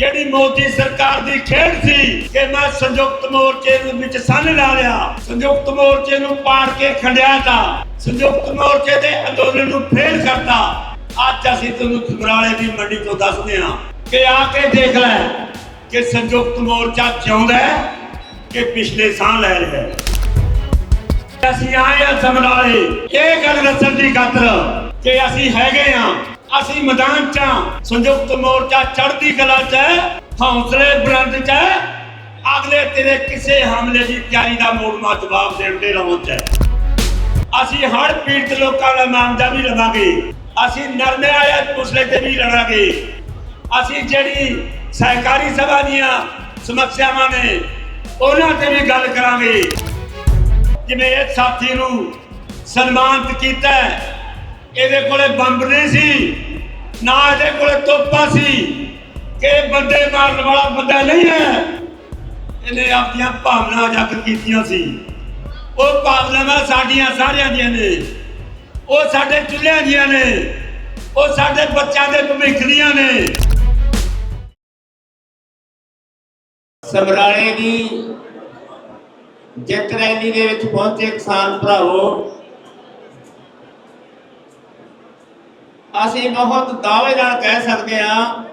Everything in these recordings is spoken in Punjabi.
ਜਿਹੜੀ ਮੋਦੀ ਸਰਕਾਰ ਦੀ ਖੇਡ ਸੀ ਕਿ ਮੈਂ ਸੰਯੁਕਤ ਮੋਰਚੇ ਦੇ ਵਿੱਚ ਸੰਨ ਲਾ ਲਿਆ, ਸੰਯੁਕਤ ਮੋਰਚੇ ਨੂੰ ਪਾੜ ਕੇ ਖੰਡਿਆ ਤਾ ਸੰਯੁਕਤ ਮੋਰਚੇ ਦੇ ਅੰਦੋਲਨ ਨੂੰ ਫੇਲ ਕਰਤਾ। ਅੱਜ ਅਸੀਂ ਤੁਹਾਨੂੰ ਖਬਰਾਲੇ ਦੀ ਮੰਡੀ ਤੋਂ ਦੱਸਦੇ ਹਾਂ ਕਿ ਆ ਕੇ ਦੇਖ ਲੈ ਕਿ ਸੰਯੁਕਤ ਮੋਰਚਾ ਚਾਹੁੰਦਾ ਕਿ ਪਿਛਲੇ ਸਾਹ ਲੈ ਰਿਹਾ ਅਸੀਂ ਆਏ ਆ ਸਮਰਾਲੇ। ਇਹ ਗੱਲ ਦੱਸਣ ਦੀ ਖਾਤਰ ਕਿ ਅਸੀਂ ਹੈਗੇ ਆ ਅਸੀਂ ਮੈਦਾਨ ਚ ਆਂ। ਸੰਯੁਕਤ ਮੋਰਚਾ ਚੜ੍ਹਦੀ ਕਲਾ ਚ ਹੈ, ਹੌਸਲੇ ਬੁਲੰਦ ਚ ਹੈ। ਅਗਲੇ ਤੇਰੇ ਕਿਸੇ ਹਮਲੇ ਦੀ ਤਿਆਰੀ ਦਾ ਮੋੜਮਾ ਜਵਾਬ ਦੇਣ ਦੇ ਰੋਂ ਚ ਹੈ। ਅਸੀਂ ਹੜ ਪੀੜਤ ਲੋਕਾਂ ਦਾ ਮਾਮਲਾ ਵੀ ਲਵਾਂਗੇ ਅਸੀਂ ਨਰਮੇ ਆਇਆ ਪੁਸਲੇ ਤੇ ਵੀ ਲੜਾਂਗੇ ਅਸੀਂ ਜਿਹੜੀ ਸਹਿਕਾਰੀ ਸਭਾ ਦੀਆਂ ਸਮੱਸਿਆਵਾਂ ਨੇ ਉਹਨਾਂ ਤੇ ਵੀ ਗੱਲ ਕਰਾਂਗੇ ਜਿਵੇਂ ਇਹ ਸਾਥੀ ਨੂੰ ਸਨਮਾਨਿਤ ਕੀਤਾ ਇਹਦੇ ਕੋਲੇ ਬੰਬ ਨਹੀਂ ਸੀ, ਨਾ ਇਹਦੇ ਕੋਲੇ ਤੋਪਾਂ ਸੀ, ਕਿ ਬੰਦੇ ਮਾਰਨ ਵਾਲਾ ਬੰਦਾ ਨਹੀਂ ਹੈ। ਇਹਨੇ ਆਪਣੀਆਂ ਭਾਵਨਾ ਉਜਾਗਰ ਕੀਤੀਆਂ ਸੀ। ਉਹ ਭਾਵਨਾਵਾਂ ਸਾਡੀਆਂ ਸਾਰਿਆਂ ਦੀਆਂ ਨੇ। ਉਹ ਸਾਡੇ ਚੁੱਲ੍ਹਿਆਂ ਦੀਆਂ ਨੇ। ਉਹ ਸਾਡੇ ਬੱਚਿਆਂ ਦੇ ਭਵਿੱਖ ਦੀਆਂ ਨੇ। ਸਮਰਾਲੇ ਦੀ ਜਿੱਤ ਰੈਲੀ ਦੇ ਵਿੱਚ ਪਹੁੰਚੇ ਕਿਸਾਨ ਭਰਾਵੋ ਅਸੀਂ ਬਹੁਤ ਦਾਅਵੇ ਨਾਲ ਕਹਿ ਸਕਦੇ ਹਾਂ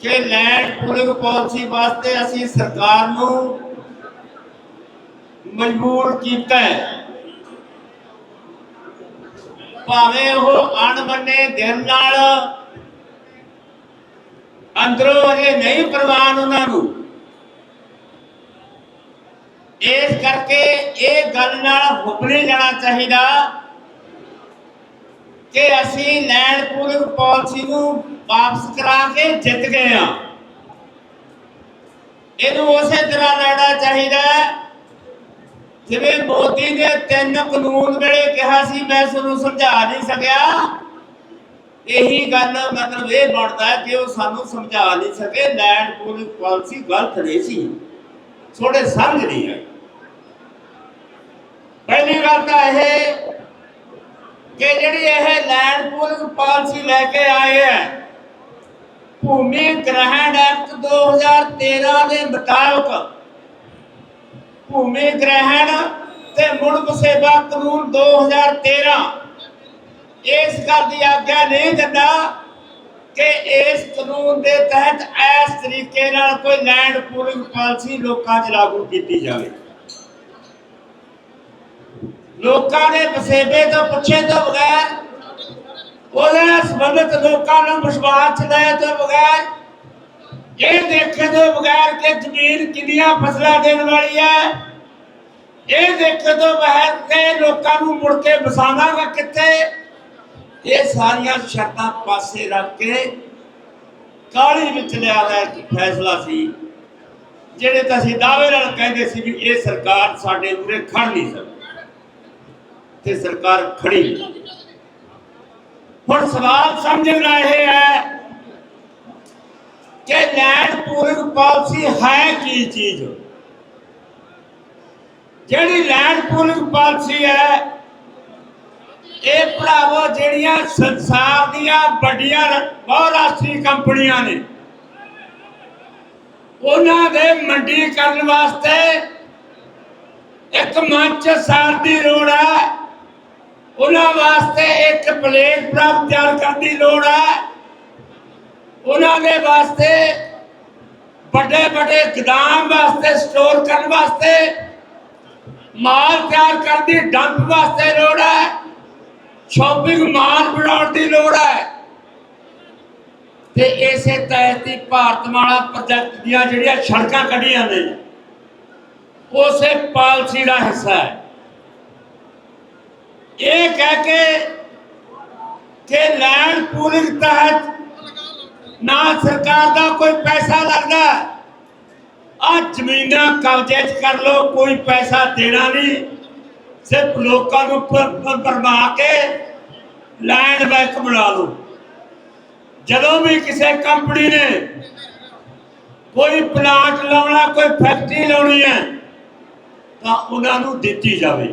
ਕਿ ਲੈਂਡ ਪੂਲਿੰਗ ਪਾਲਿਸੀ ਵਾਸਤੇ ਅਸੀਂ ਸਰਕਾਰ ਨੂੰ ਮਜਬੂਰ ਕੀਤਾ ਹੈ। ਭਾਵੇਂ ਉਹ ਅਣਮੰਨੇ ਦਿਨ ਨਾਲ ਅੰਦਰੋਂ ਇਹ ਨਹੀਂ ਪ੍ਰਵਾਨ ਉਹਨਾਂ ਨੂੰ। ਇਸ ਕਰਕੇ ਇਹ ਗੱਲ ਨਾਲ ਹੁਬਲੇ ਜਾਣਾ ਚਾਹੀਦਾ ਕਿ ਅਸੀਂ ਲੈਂਡ ਪੂਲਿੰਗ ਪਾਲਿਸੀ ਨੂੰ ਵਾਪਸ ਕਰਾ ਕੇ ਜਿੱਤ ਗਏ ਆ ਇਹਨੂੰ ਉਸੇ ਤਰ੍ਹਾਂ ਲੈਣਾ ਚਾਹੀਦਾ ਜਿਵੇਂ ਮੋਦੀ ਨੇ ਤਿੰਨ ਕਾਨੂੰਨ ਵੇਲੇ ਕਿਹਾ ਸੀ, ਮੈਂ ਤੁਹਾਨੂੰ ਸਮਝਾ ਨਹੀਂ ਸਕਿਆ। ਇਹੀ ਗੱਲ ਮਤਲਬ ਇਹ ਬਣਦਾ ਕਿ ਉਹ ਸਾਨੂੰ ਸਮਝਾ ਨਹੀਂ ਸਕੇ ਲੈਂਡ ਪੂਲਿੰਗ ਪਾਲਿਸੀ ਗਲਤ ਨਹੀਂ ਸੀ। ਥੋੜੇ ਸਮਝ ਨਹੀਂ ਆਈ ਪਹਿਲੀ ਗੱਲ ਤਾਂ ਇਹ ਕਿ ਜਿਹੜੀ ਇਹ ਲੈਂਡ ਪੂਲਿੰਗ ਪਾਲਿਸੀ ਲੈ ਕੇ ਆਏ ਹੈ। ਭੂਮੀ ਗ੍ਰਹਿਣ ਐਕਟ 2013 ਦੇ ਮੁਤਾਬਕ ਭੂਮੀ ਗ੍ਰਹਿਣ ਤੇ ਮੁੜ ਵਸੇਬਾ ਕਾਨੂੰਨ 2013 ਇਸ ਗੱਲ ਦੀ ਆਗਿਆ ਨਹੀਂ ਦਿੰਦਾ ਕਿ ਇਸ ਕਾਨੂੰਨ ਦੇ ਤਹਿਤ ਇਸ ਤਰੀਕੇ ਨਾਲ ਕੋਈ ਲੈਂਡ ਪੂਲਿੰਗ ਪਾਲਿਸੀ ਲੋਕਾਂ 'ਚ ਲਾਗੂ ਕੀਤੀ ਜਾਵੇ। ਲੋਕਾਂ ਦੇ ਵਸੇਬੇ ਤੋਂ ਪੁੱਛੇ ਤੋਂ ਬਗੈਰ, ਉਹਦੇ ਨਾਲ ਸੰਬੰਧਿਤ ਲੋਕਾਂ ਨੂੰ ਵਿਸ਼ਵਾਸ ਚ ਤੋਂ ਬਗੈਰ, ਇਹ ਦੇਖੇ ਤੋਂ ਬਗੈਰ ਕਿ ਜ਼ਮੀਨ ਕਿੰਨੀਆਂ ਫਸਲਾਂ ਦੇਣ ਵਾਲੀ ਹੈ। ਇਹ ਦੇਖੇ ਤੋਂ ਬਗੈਰ ਕਿ ਲੋਕਾਂ ਨੂੰ ਮੁੜ ਕੇ ਵਸਾਵਾਂਗਾ ਕਿੱਥੇ। ਇਹ ਸਾਰੀਆਂ ਸ਼ਰਤਾਂ ਪਾਸੇ ਰੱਖ ਕੇ ਕਾਲੀ ਵਿੱਚ ਲਿਆ ਹੋਇਆ ਇੱਕ ਫੈਸਲਾ ਸੀ, ਜਿਹੜੇ ਤਾਂ ਅਸੀਂ ਦਾਅਵੇ ਨਾਲ ਕਹਿੰਦੇ ਸੀ ਵੀ ਇਹ ਸਰਕਾਰ ਸਾਡੇ ਉਰੇ ਖੜ ਨਹੀਂ ਸਕਦੀ। ਤੇ ਸਰਕਾਰ ਖੜੀ। ਹੁਣ ਸਵਾਲ ਸਮਝਣ ਦਾ ਇਹ ਹੈ ਕਿ ਲੈਂਡ ਪੂਲਿੰਗ ਪਾਲਿਸੀ ਹੈ ਕੀ ਚੀਜ਼? ਜਿਹੜੀ ਲੈਂਡ ਪੂਲਿੰਗ ਪਾਲਿਸੀ ਹੈ, ਇਹ ਭਰਾਵੋ ਜਿਹੜੀਆਂ ਸੰਸਾਰ ਦੀਆਂ ਵੱਡੀਆਂ ਬਹੁਰਾਸ਼ਟਰੀ ਕੰਪਨੀਆਂ ਨੇ, ਉਹਨਾਂ ਦੇ ਮੰਡੀ ਕਰਨ ਵਾਸਤੇ ਇੱਕ ਮੰਚ ਸਾਰ ਦੀ ਲੋੜ ਹੈ। ਉਹਨਾਂ ਵਾਸਤੇ ਇੱਕ ਪਲੇਟਫਾਰਮ ਤਿਆਰ ਕਰਨ ਦੀ ਲੋੜ ਹੈ। ਉਹਨਾਂ ਦੇ ਵਾਸਤੇ ਵੱਡੇ ਵੱਡੇ ਗਦਾਮ ਵਾਸਤੇ, ਸਟੋਰ ਕਰਨ ਵਾਸਤੇ, ਮਾਲ ਤਿਆਰ ਕਰਨ ਦੀ ਡੰਪ ਵਾਸਤੇ ਲੋੜ ਹੈ। ਸ਼ਾਪਿੰਗ ਮਾਲ ਬਣਾਉਣ ਦੀ ਲੋੜ ਹੈ। ਤੇ ਇਸੇ ਤਹਿਤ ਹੀ ਭਾਰਤਮਾਲਾ ਪ੍ਰੋਜੈਕਟ ਦੀਆਂ ਜਿਹੜੀਆਂ ਸੜਕਾਂ ਕੱਢੀਆਂ ਨੇ, ਉਸੇ ਪਾਲਿਸੀ ਦਾ ਹਿੱਸਾ ਹੈ। ਇਹ ਕਹਿ ਕੇ ਕਿ ਲੈਂਡ ਪੂਲਿੰਗ ਤਹਿਤ ਨਾ ਸਰਕਾਰ ਦਾ ਕੋਈ ਪੈਸਾ ਲੱਗਦਾ। ਆ ਜ਼ਮੀਨਾਂ ਕਬਜ਼ੇ 'ਚ ਕਰ ਲੋ ਕੋਈ ਪੈਸਾ ਦੇਣਾ ਨਹੀਂ। ਸਿਰਫ ਲੋਕਾਂ ਨੂੰ ਪਰਮਾ ਕੇ ਲੈਂਡ ਬੈਂਕ ਬਣਾ ਲਓ। ਜਦੋਂ ਵੀ ਕਿਸੇ ਕੰਪਨੀ ਨੇ ਕੋਈ ਪਲਾਂਟ ਲਾਉਣਾ, ਕੋਈ ਫੈਕਟਰੀ ਲਾਉਣੀ ਹੈ, ਤਾਂ ਉਹਨਾਂ ਨੂੰ ਦਿੱਤੀ ਜਾਵੇ।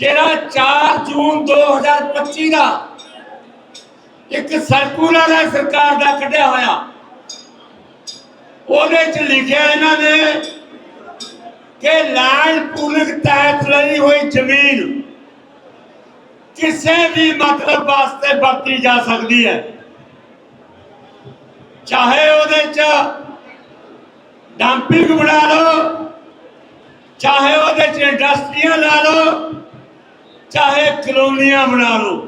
ਜਿਹੜਾ 4 ਜੂਨ 2025 ਦਾ ਇੱਕ ਸਰਕੂਲਰ ਹੈ, ਸਰਕਾਰ ਦਾ ਕੱਢਿਆ ਹੋਇਆ। ਉਹਦੇ ਚ ਲਿਖਿਆ ਇਹਨਾਂ ਨੇ ਕਿ ਲੈਂਡ ਪੂਲਿੰਗ ਤਹਿਤ ਲਈ ਹੋਈ ਜ਼ਮੀਨ ਕਿਸੇ ਵੀ ਮਤਲਬ ਵਾਸਤੇ ਵਰਤੀ ਜਾ ਸਕਦੀ ਹੈ। ਚਾਹੇ ਉਹਦੇ ਚ ਡੰਪਿੰਗ ਬਣਾ ਲਓ, ਚਾਹੇ ਉਹਦੇ ਚ ਇੰਡਸਟਰੀਆਂ ਲਾ ਲਓ ਚਾਹੇ ਕਲੋਨੀਆਂ ਬਣਾ ਲਓ।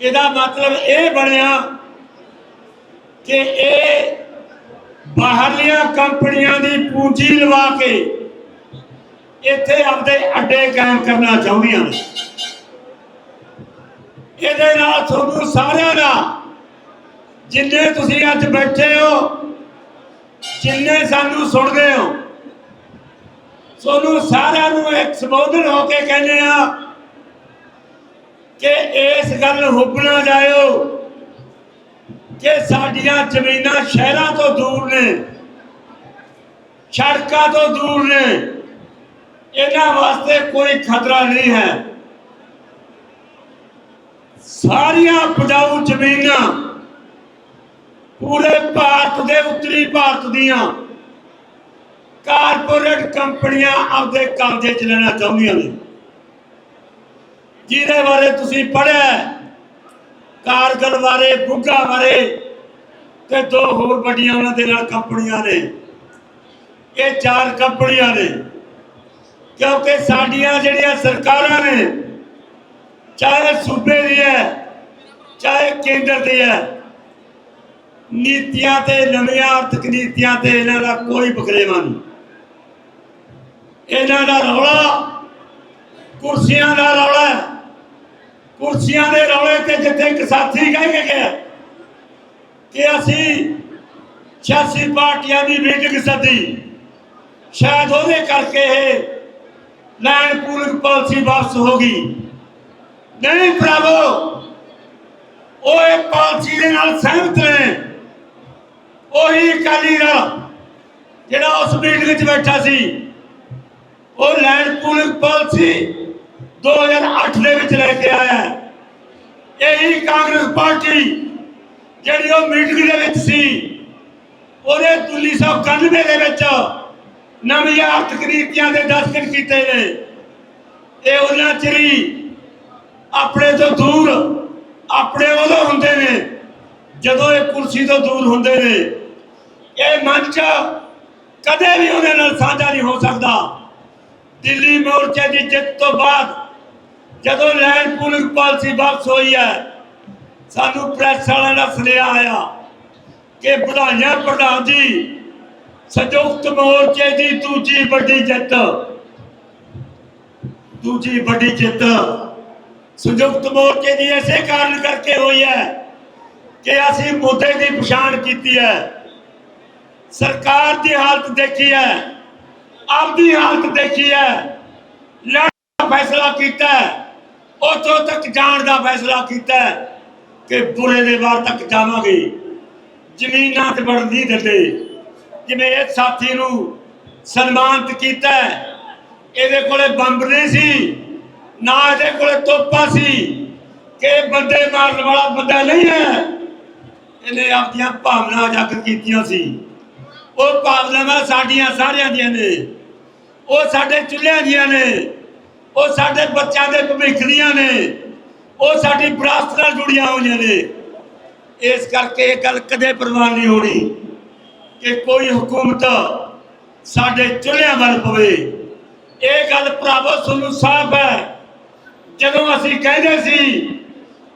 ਇਹਦਾ ਮਤਲਬ ਇਹ ਬਣਿਆ ਕਿ ਇਹ ਬਾਹਰਲੀਆਂ ਕੰਪਨੀਆਂ ਦੀ ਪੂੰਜੀ ਲਵਾ ਕੇ ਇੱਥੇ ਆਪਦੇ ਅੱਡੇ ਕਾਇਮ ਕਰਨਾ ਚਾਹੁੰਦੀਆਂ ਨੇ। ਇਹਦੇ ਨਾਲ ਤੁਹਾਨੂੰ ਸਾਰਿਆਂ ਦਾ, ਜਿੰਨੇ ਤੁਸੀਂ ਅੱਜ ਬੈਠੇ ਹੋ, ਜਿੰਨੇ ਸਾਨੂੰ ਸੁਣਦੇ ਹੋ ਤੁਹਾਨੂੰ ਸਾਰਿਆਂ ਨੂੰ ਇੱਕ ਸੰਬੋਧਨ ਹੋ ਕੇ ਕਹਿੰਦੇ ਆ ਕਿ ਇਸ ਗੱਲ ਹੁੱਬ ਨਾ ਜਾਇਓ ਕਿ ਸਾਡੀਆਂ ਜ਼ਮੀਨਾਂ ਸ਼ਹਿਰਾਂ ਤੋਂ ਦੂਰ ਨੇ, ਸੜਕਾਂ ਤੋਂ ਦੂਰ ਨੇ। ਇਹਨਾਂ ਵਾਸਤੇ ਕੋਈ ਖਤਰਾ ਨਹੀਂ ਹੈ। ਸਾਰੀਆਂ ਉਪਜਾਊ ਜ਼ਮੀਨਾਂ ਪੂਰੇ ਭਾਰਤ ਦੇ ਉੱਤਰੀ ਭਾਰਤ ਦੀਆਂ ਕਾਰਪੋਰੇਟ ਕੰਪਨੀਆਂ ਆਪਦੇ ਕਬਜ਼ੇ 'ਚ ਲੈਣਾ ਚਾਹੁੰਦੀਆਂ ਨੇ। ਜਿਹਦੇ ਬਾਰੇ ਤੁਸੀਂ ਪੜ੍ਹਿਆ ਕਾਰਗਲ ਬਾਰੇ, ਬੁੱਗਾ ਬਾਰੇ ਤੇ ਦੋ ਹੋਰ ਵੱਡੀਆਂ ਉਹਨਾਂ ਦੇ ਨਾਲ ਕੰਪਨੀਆਂ ਨੇ। ਇਹ ਚਾਰ ਕੰਪਨੀਆਂ ਨੇ। ਕਿਉਂਕਿ ਸਾਡੀਆਂ ਜਿਹੜੀਆਂ ਸਰਕਾਰਾਂ ਨੇ, ਚਾਹੇ ਸੂਬੇ ਦੀ ਹੈ, ਚਾਹੇ ਕੇਂਦਰ ਦੀ ਹੈ, ਨੀਤੀਆਂ ਤੇ, ਨਵੀਆਂ ਆਰਥਿਕ ਨੀਤੀਆਂ ਤੇ ਇਹਨਾਂ ਦਾ ਕੋਈ ਬਕਰੇਵਾ ਨਹੀਂ। ਇਹਨਾਂ ਦਾ ਰੌਲਾ ਕੁਰਸੀਆਂ ਦਾ ਰੌਲਾ ਕੁਰਸੀਆਂ ਦੇ ਰੌਲੇ ਤੇ ਜਿੱਥੇ ਇੱਕ ਸਾਥੀ ਕਹਿ ਕੇ ਗਿਆ ਕਿ ਅਸੀਂ 86 ਪਾਰਟੀਆਂ ਦੀ ਮੀਟਿੰਗ ਸੱਦੀ। ਸ਼ਾਇਦ ਉਹਦੇ ਕਰਕੇ ਇਹ ਲੈਂਡ ਪੂਲਿੰਗ ਪਾਲਿਸੀ ਵਾਪਸ ਹੋ ਗਈ। ਨਹੀਂ ਭਰਾਵੋ, ਉਹ ਇਹ ਪਾਲਿਸੀ ਦੇ ਨਾਲ ਸਹਿਮਤ ਨੇ। ਉਹੀ ਅਕਾਲੀ ਦਲ ਜਿਹੜਾ ਉਸ ਮੀਟਿੰਗ 'ਚ ਬੈਠਾ ਸੀ। ਉਹ ਲੈਂਡ ਪੂਲਿੰਗ ਪਾਲਿਸੀ 2008 ਦੇ ਵਿੱਚ ਲੈ ਕੇ ਆਇਆ। ਹੈ। ਇਹੀ ਕਾਂਗਰਸ ਪਾਰਟੀ ਜਿਹੜੀ ਉਹ ਮੀਟਿੰਗ ਦੇ ਵਿੱਚ ਸੀ, ਉਹਦੇ 1991 ਦੇ ਵਿੱਚ ਨਵੀਆਂ ਆਰਥਿਕ ਦੇ ਦਸਤਖਤ ਕੀਤੇ ਨੇ। ਇਹ ਉਹਨਾਂ ਚਿਰੀ ਆਪਣੇ ਤੋਂ ਦੂਰ, ਆਪਣੇ ਉਦੋਂ ਹੁੰਦੇ ਨੇ, ਜਦੋਂ ਇਹ ਕੁਰਸੀ ਤੋਂ ਦੂਰ ਹੁੰਦੇ ਨੇ। ਇਹ ਮੰਚ ਕਦੇ ਵੀ ਉਹਦੇ ਨਾਲ ਸਾਂਝਾ ਨਹੀਂ ਹੋ ਸਕਦਾ। ਦਿੱਲੀ ਮੋਰਚੇ ਦੀ ਜਿੱਤ ਤੋਂ ਬਾਅਦ ਜਦੋਂ ਲੈਂਡ ਪੂਲਿੰਗ ਪਾਲਿਸੀ ਵਾਪਸ ਹੋਈ ਹੈ, ਸਾਨੂੰ ਪ੍ਰੈਸ ਵਾਲਿਆਂ ਦਾ ਸੁਨੇਹਾ ਆਇਆ ਕਿ ਵਧਾਈਆਂ ਪ੍ਰਧਾਨ ਜੀ, ਸੰਯੁਕਤ ਮੋਰਚੇ ਦੀ ਦੂਜੀ ਵੱਡੀ ਜਿੱਤ। ਦੂਜੀ ਵੱਡੀ ਜਿੱਤ ਸੰਯੁਕਤ ਮੋਰਚੇ ਦੀ ਐਸੇ ਕਾਰਨ ਕਰਕੇ ਹੋਈ ਹੈ ਕਿ ਅਸੀਂ ਮੁੱਦੇ ਦੀ ਪਛਾਣ ਕੀਤੀ ਹੈ। ਸਰਕਾਰ ਦੀ ਹਾਲਤ ਦੇਖੀ ਹੈ। ਆਪਦੀ ਹਾਲਤ ਦੇਖੀ ਹੈ। ਲੜਨ ਦਾ ਫੈਸਲਾ ਕੀਤਾ ਹੈ। ਤੱਕ ਜਾਣ ਦਾ ਫੈਸਲਾ ਕੀਤਾ ਕਿ ਬੁਰੇ ਦੇ ਵਾਰ ਤੱਕ ਜਾਵਾਂਗੇ। ਜ਼ਮੀਨਾਂ ਤੇ ਵੜਨ ਨਹੀਂ ਦਿੰਦੇ। ਜਿਵੇਂ ਇਹ ਸਾਥੀ ਨੂੰ ਸਨਮਾਨਿਤ ਕੀਤਾ ਇਹਦੇ ਕੋਲੇ ਬੰਬ ਨਹੀਂ ਸੀ, ਨਾ ਇਹਦੇ ਕੋਲੇ ਤੋਪਾ ਸੀ ਕਿ ਬੰਦੇ ਮਾਰਨ ਵਾਲਾ ਬੰਦਾ ਨਹੀਂ ਹੈ। ਇਹਨੇ ਆਪਣੀਆਂ ਭਾਵਨਾ ਉਜਾਗਰ ਕੀਤੀਆਂ ਸੀ। ਉਹ ਭਾਵਨਾਵਾਂ ਸਾਡੀਆਂ ਸਾਰਿਆਂ ਦੀਆਂ ਨੇ। ਉਹ ਸਾਡੇ ਚੁੱਲ੍ਹਿਆਂ ਦੀਆਂ ਨੇ, ਉਹ ਸਾਡੇ ਬੱਚਿਆਂ ਦੇ ਭਵਿੱਖ ਦੀਆਂ ਨੇ, ਉਹ ਸਾਡੀ ਵਿਰਾਸਤ ਨਾਲ ਜੁੜੀਆਂ ਹੋਈਆਂ ਨੇ। ਇਸ ਕਰਕੇ ਇਹ ਗੱਲ ਕਦੇ ਪ੍ਰਵਾਨ ਨਹੀਂ ਹੋਣੀ ਕਿ ਕੋਈ ਹਕੂਮਤ ਸਾਡੇ ਚੁੱਲ੍ਹਿਆਂ ਵੱਲ ਪਵੇ। ਇਹ ਗੱਲ ਭਰਾਵੋ ਤੁਹਾਨੂੰ ਸਾਫ਼ ਹੈ। ਜਦੋਂ ਅਸੀਂ ਕਹਿੰਦੇ ਸੀ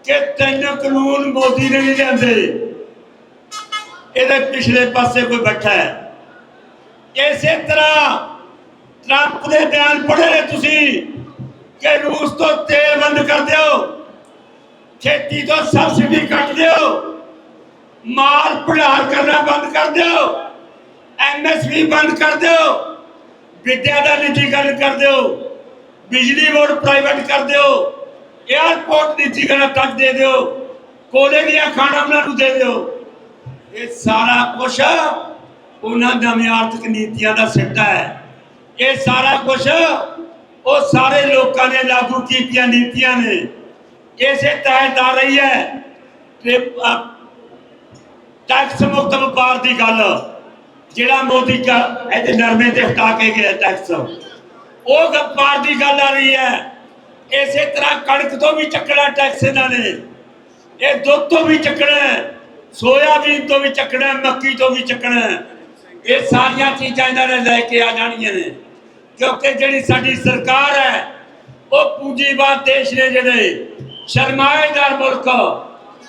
ਕਿ ਤਿੰਨ ਕਾਨੂੰਨ ਮੋਦੀ ਨੇ ਨਹੀਂ ਲਿਆਂਦੇ, ਇਹਦੇ ਪਿਛਲੇ ਪਾਸੇ ਕੋਈ ਬੈਠਾ ਹੈ। ਇਸੇ ਤਰ੍ਹਾਂ ਟਰੰਪ ਦੇ ਬਿਆਨ ਪੜ੍ਹੇ ਨੇ ਤੁਸੀਂ ਕਿ ਰੂਸ ਤੋਂ ਤੇਲ ਬੰਦ ਕਰ ਦਿਓ, ਖੇਤੀ ਤੋਂ ਸਬਸਿਡੀ ਕੱਟ ਦਿਓ, ਮਾਲ ਭੰਡਾਰ ਕਰਨਾ ਬੰਦ ਕਰ ਦਿਓ ਐਮਐਸਪੀ ਬੰਦ ਕਰ ਦਿਓ, ਵਿਦਿਆ ਦਾ ਨਿੱਜੀਕਰਨ ਕਰ ਦਿਓ, ਬਿਜਲੀ ਬੋਰਡ ਪ੍ਰਾਈਵੇਟ ਕਰ ਦਿਓ 에어ਪੋਰਟ ਨਿੱਜੀਕਰਨ ਤੱਕ ਦੇ ਦਿਓ, ਕੋਲੇ ਦੀਆਂ ਖਾਣਾ ਉਹਨਾਂ ਨੂੰ ਦੇ ਦਿਓ। ਇਹ ਸਾਰਾ ਕੁਝ ਉਹਨਾਂ ਨਵੀਂ ਆਰਥਿਕ ਨੀਤੀਆਂ ਦਾ ਸਿੱਟਾ ਹੈ। ਇਹ ਸਾਰਾ ਕੁਝ ਉਹ ਸਾਰੇ ਲੋਕਾਂ ਨੇ ਲਾਗੂ ਕੀਤੀਆਂ ਨੀਤੀਆਂ ਨੇ। ਇਸੇ ਤਹਿਤ ਆ ਰਹੀ ਹੈ ਕਿ ਟੈਕਸ ਮੁਕਤ ਵਪਾਰ ਦੀ ਗੱਲ, ਜਿਹੜਾ ਮੋਦੀ ਕਾ ਇਹਦੇ ਨਰਮੇ ਤੇ ਹਟਾ ਕੇ ਗਿਆ ਟੈਕਸ ਉਹ ਵਪਾਰ ਦੀ ਗੱਲ ਆ ਰਹੀ ਹੈ। ਇਸੇ ਤਰ੍ਹਾਂ ਕਣਕ ਤੋਂ ਵੀ ਚੱਕਣਾ ਟੈਕਸ ਇਹਨਾਂ ਨੇ। ਇਹ ਦੁੱਧ ਤੋਂ ਵੀ ਚੱਕਣਾ ਸੋਇਆਬੀਨ ਤੋਂ ਵੀ ਚੱਕਣਾ ਮੱਕੀ ਤੋਂ ਵੀ ਚੱਕਣਾ ਇਹ ਸਾਰੀਆਂ ਚੀਜ਼ਾਂ ਇਹਨਾਂ ਨੇ ਲੈ ਕੇ ਆ ਜਾਣੀਆਂ ਨੇ। ਕਿਉਂਕਿ ਜਿਹੜੀ ਸਾਡੀ ਸਰਕਾਰ ਹੈ, ਉਹ ਪੂੰਜੀਵਾਦ ਦੇਸ਼ ਨੇ ਜਿਹੜੇ ਸ਼ਰਮਾਏਦਾਰ ਮੁਲਕ,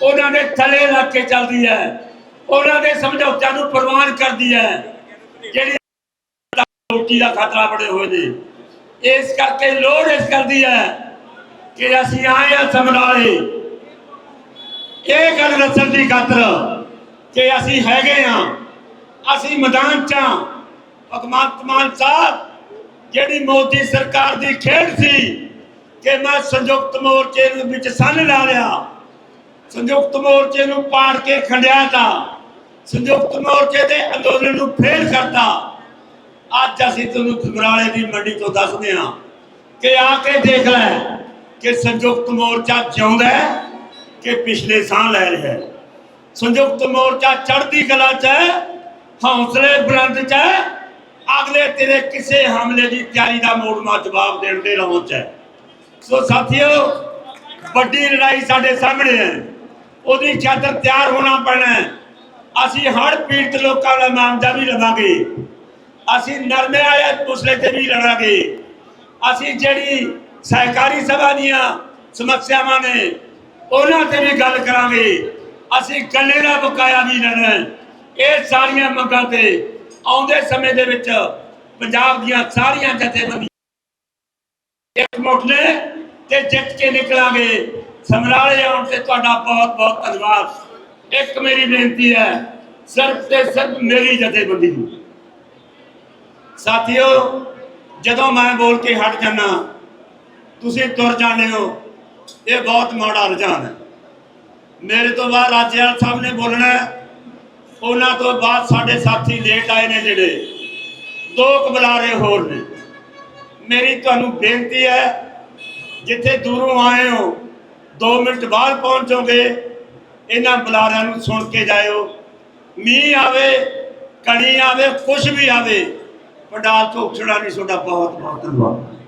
ਉਹਨਾਂ ਦੇ ਥੱਲੇ ਲੱਗ ਕੇ ਚੱਲਦੀ ਹੈ। ਉਹਨਾਂ ਦੇ ਸਮਝੌਤਿਆਂ ਨੂੰ ਪ੍ਰਵਾਨ ਕਰਦੀ ਹੈ। ਜਿਹੜੀ ਰੋਟੀ ਦਾ ਖਤਰਾ ਬੜੇ ਹੋਏ ਨੇ। ਇਸ ਕਰਕੇ ਲੋੜ ਇਸ ਕਰਦੀ ਹੈ ਕਿ ਅਸੀਂ ਆਏ ਆ ਸਮਰਾਲੇ ਇਹ ਗੱਲ ਦੱਸਣ ਦੀ ਖਾਤਰ ਕਿ ਅਸੀਂ ਹੈਗੇ ਆ ਅਸੀਂ ਮੈਦਾਨ ਚ ਆਂ। ਭਗਵੰਤ ਮਾਨ ਸਾਹਿਬ ਜਿਹੜੀ ਮੋਦੀ ਸਰਕਾਰ ਦੀ ਖੇਡ ਸੀ ਕਿ ਮੈਂ ਸੰਯੁਕਤ ਮੋਰਚੇ ਦੇ ਵਿੱਚ ਸੰਨ ਲਾ ਲਿਆ। ਸੰਯੁਕਤ ਮੋਰਚੇ ਨੂੰ ਪਾੜ ਕੇ ਖੰਡਿਆ ਤਾਂ, ਸੰਯੁਕਤ ਮੋਰਚੇ ਦੇ ਅੰਦੋਲਨ ਨੂੰ ਫੇਲ ਕਰਤਾ। ਅੱਜ ਅਸੀਂ ਤੁਹਾਨੂੰ ਸਮਰਾਲੇ ਦੀ ਮੰਡੀ ਤੋਂ ਦੱਸਦੇ ਹਾਂ ਕਿ ਆ ਕੇ ਦੇਖ ਲੈ ਕਿ ਸੰਯੁਕਤ ਮੋਰਚਾ ਜਿਉਂਦਾ ਹੈ ਕਿ ਪਿਛਲੇ ਸਾਹ ਲੈ ਰਿਹਾ ਹੈ। ਸੰਯੁਕਤ ਮੋਰਚਾ ਚੜ੍ਹਦੀ ਕਲਾ 'ਚ ਹੈ, ਹੌਸਲੇ ਬੁਲੰਦ 'ਚ ਹੈ ਅਗਲੇ ਤੇਰੇ ਕਿਸੇ ਹਮਲੇ ਦੀ ਤਿਆਰੀ ਦਾ ਮੋੜਮਾ ਜਵਾਬ ਦੇਣ ਦੇ ਰੌਂ ਹੈ। ਸੋ ਸਾਥੀਓ, ਵੱਡੀ ਲੜਾਈ ਸਾਡੇ ਸਾਹਮਣੇ ਹੈ। ਉਹਦੀ ਖਾਤਰ ਤਿਆਰ ਹੋਣਾ ਪੈਣਾ ਅਸੀਂ ਹੜ ਪੀੜਤ ਲੋਕਾਂ ਦਾ ਮਾਮਲਾ ਵੀ ਲਵਾਂਗੇ। ਅਸੀਂ ਨਰਮੇ ਵਾਲੇ ਪੁਸਲੇ ਤੇ ਵੀ ਲੜਾਂਗੇ। ਅਸੀਂ ਜਿਹੜੀ ਸਹਿਕਾਰੀ ਸਭਾ ਦੀਆਂ ਸਮੱਸਿਆਵਾਂ ਨੇ, ਉਹਨਾਂ ਤੇ ਵੀ ਗੱਲ ਕਰਾਂਗੇ। ਅਸੀਂ ਕੱਲੇ ਦਾ ਬਕਾਇਆ ਵੀ ਲੈਣਾ ਇਹ ਸਾਰੀਆਂ ਮੰਗਾਂ ਤੇ ਆਉਂਦੇ ਸਮੇਂ ਦੇ ਵਿੱਚ ਪੰਜਾਬ ਦੀਆਂ ਸਾਰੀਆਂ ਜਥੇਬੰਦੀਆਂ ਇੱਕ ਮੁੱਠ ਨੇ ਤੇ ਜਿੱਤ ਕੇ ਨਿਕਲਾਂਗੇ। ਸਮਰਾਲੇ ਆਉਣ ਤੇ ਤੁਹਾਡਾ ਬਹੁਤ ਬਹੁਤ ਧੰਨਵਾਦ। ਇੱਕ ਮੇਰੀ ਬੇਨਤੀ ਹੈ, ਸਿਰਫ ਤੇ ਸਿਰਫ ਮੇਰੀ ਜਥੇਬੰਦੀ ਨੂੰ। ਸਾਥੀਓ, ਜਦੋਂ ਮੈਂ ਬੋਲ ਕੇ ਹਟ ਜਾਣਾ ਤੁਸੀਂ ਤੁਰ ਜਾਂਦੇ ਹੋ। ਇਹ ਬਹੁਤ ਮਾੜਾ ਰੁਝਾਨ ਹੈ। ਮੇਰੇ ਤੋਂ ਬਾਅਦ ਰਾਜੇਵਾਲ ਸਾਹਿਬ ਨੇ ਬੋਲਣਾ ਉਹਨਾਂ ਤੋਂ ਬਾਅਦ ਸਾਡੇ ਸਾਥੀ ਲੇਟ ਆਏ ਨੇ ਜਿਹੜੇ। ਦੋ ਕੁ ਬੁਲਾਰੇ ਹੋਰ ਨੇ। ਮੇਰੀ ਤੁਹਾਨੂੰ ਬੇਨਤੀ ਹੈ, ਜਿੱਥੇ ਦੂਰੋਂ ਆਏ ਹੋ 2 ਮਿੰਟ ਬਾਅਦ ਪਹੁੰਚੋਗੇ, ਇਹਨਾਂ ਬੁਲਾਰਿਆਂ ਨੂੰ ਸੁਣ ਕੇ ਜਾਇਓ। ਮੀਂਹ ਆਵੇ, ਕਣੀ ਆਵੇ, ਕੁਛ ਵੀ ਆਵੇ ਪੰਡਾਲ ਤੋਂ ਉੱਠਣਾ ਨਹੀਂ ਤੁਹਾਡਾ ਬਹੁਤ ਬਹੁਤ ਧੰਨਵਾਦ।